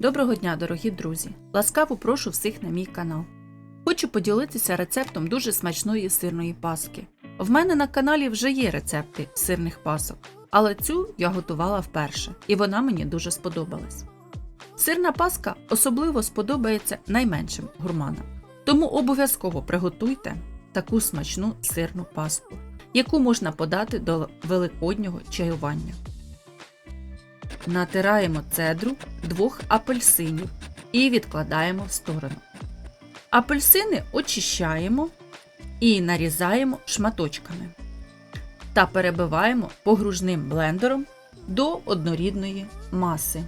Доброго дня, дорогі друзі! Ласкаво прошу всіх на мій канал. Хочу поділитися рецептом дуже смачної сирної паски. В мене на каналі вже є рецепти сирних пасок, але цю я готувала вперше, і вона мені дуже сподобалась. Сирна паска особливо сподобається найменшим гурманам, тому обов'язково приготуйте таку смачну сирну паску, яку можна подати до великоднього чаювання. Натираємо цедру двох апельсинів і відкладаємо в сторону. Апельсини очищаємо і нарізаємо шматочками та перебиваємо погружним блендером до однорідної маси.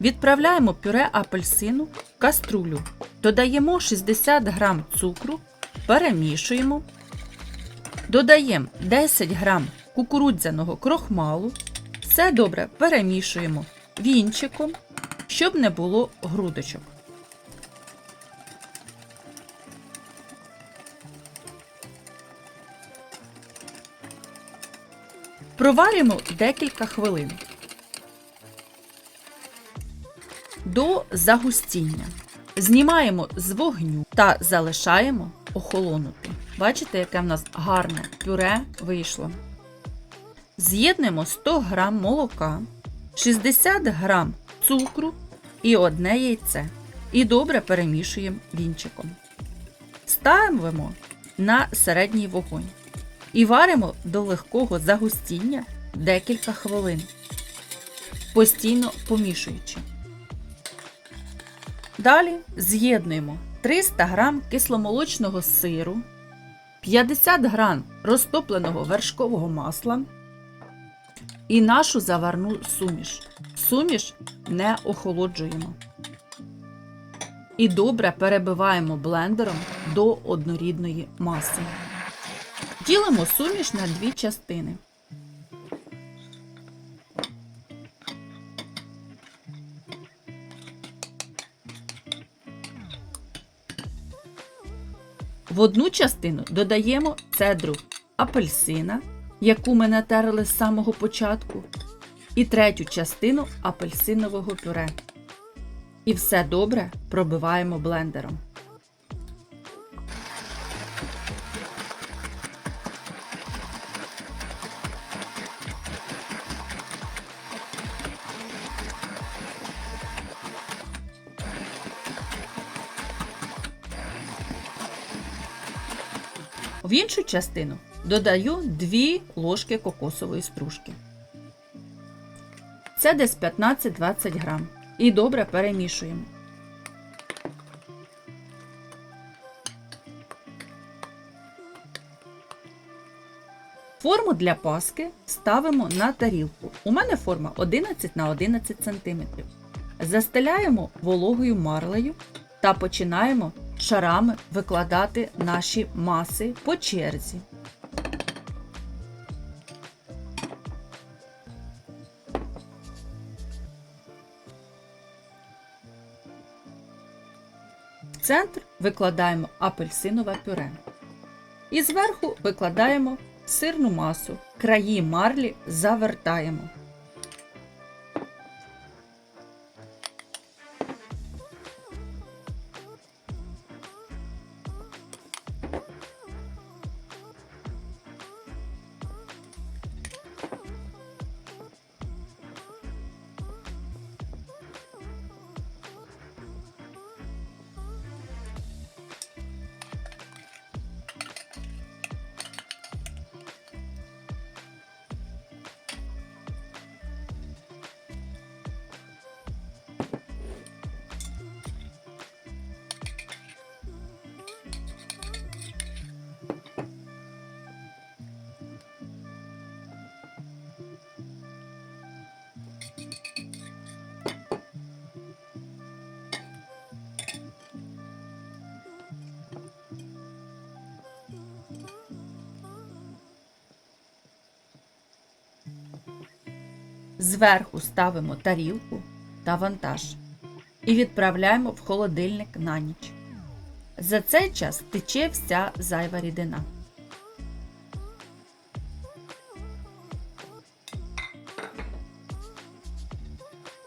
Відправляємо пюре апельсину в каструлю, додаємо 60 г цукру, перемішуємо, додаємо 10 г кукурудзяного крохмалу, все добре перемішуємо вінчиком, щоб не було грудочок. Проварюємо декілька хвилин. До загустіння. Знімаємо з вогню та залишаємо охолонути. Бачите, яке в нас гарне пюре вийшло. З'єднуємо 100 г молока, 60 г цукру і одне яйце. І добре перемішуємо вінчиком. Ставимо на середній вогонь і варимо до легкого загустіння декілька хвилин, постійно помішуючи. Далі з'єднуємо 300 г кисломолочного сиру, 50 г розтопленого вершкового масла і нашу заварну суміш. Суміш не охолоджуємо. І добре перебиваємо блендером до однорідної маси. Ділимо суміш на дві частини. В одну частину додаємо цедру апельсина, яку ми натерли з самого початку, і третю частину апельсинового пюре. І все добре пробиваємо блендером. В іншу частину додаю 2 ложки кокосової стружки. Це десь 15-20 грам. І добре перемішуємо. Форму для паски ставимо на тарілку. У мене форма 11 на 11 см. Застеляємо вологою марлею та починаємо шарами викладати наші маси по черзі. В центр викладаємо апельсинове пюре. І зверху викладаємо сирну масу. Краї марлі завертаємо. Зверху ставимо тарілку та вантаж і відправляємо в холодильник на ніч. За цей час тече вся зайва рідина.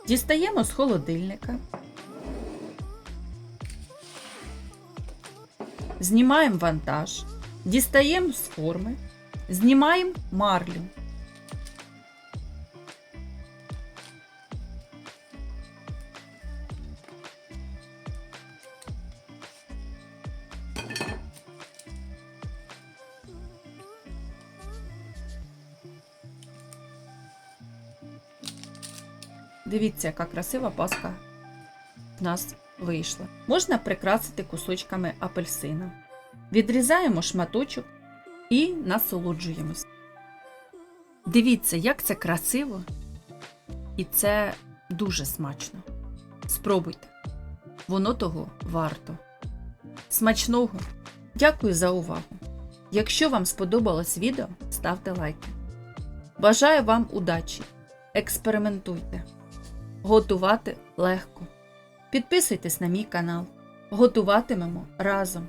Дістаємо з холодильника. Знімаємо вантаж, дістаємо з форми, знімаємо марлю. Дивіться, яка красива паска в нас вийшла. Можна прикрасити кусочками апельсина. Відрізаємо шматочок і насолоджуємось. Дивіться, як це красиво, і це дуже смачно. Спробуйте. Воно того варто. Смачного! Дякую за увагу! Якщо вам сподобалось відео, ставте лайки. Бажаю вам удачі! Експериментуйте! Готувати легко. Підписуйтесь на мій канал. Готуватимемо разом.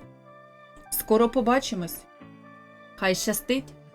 Скоро побачимось. Хай щастить!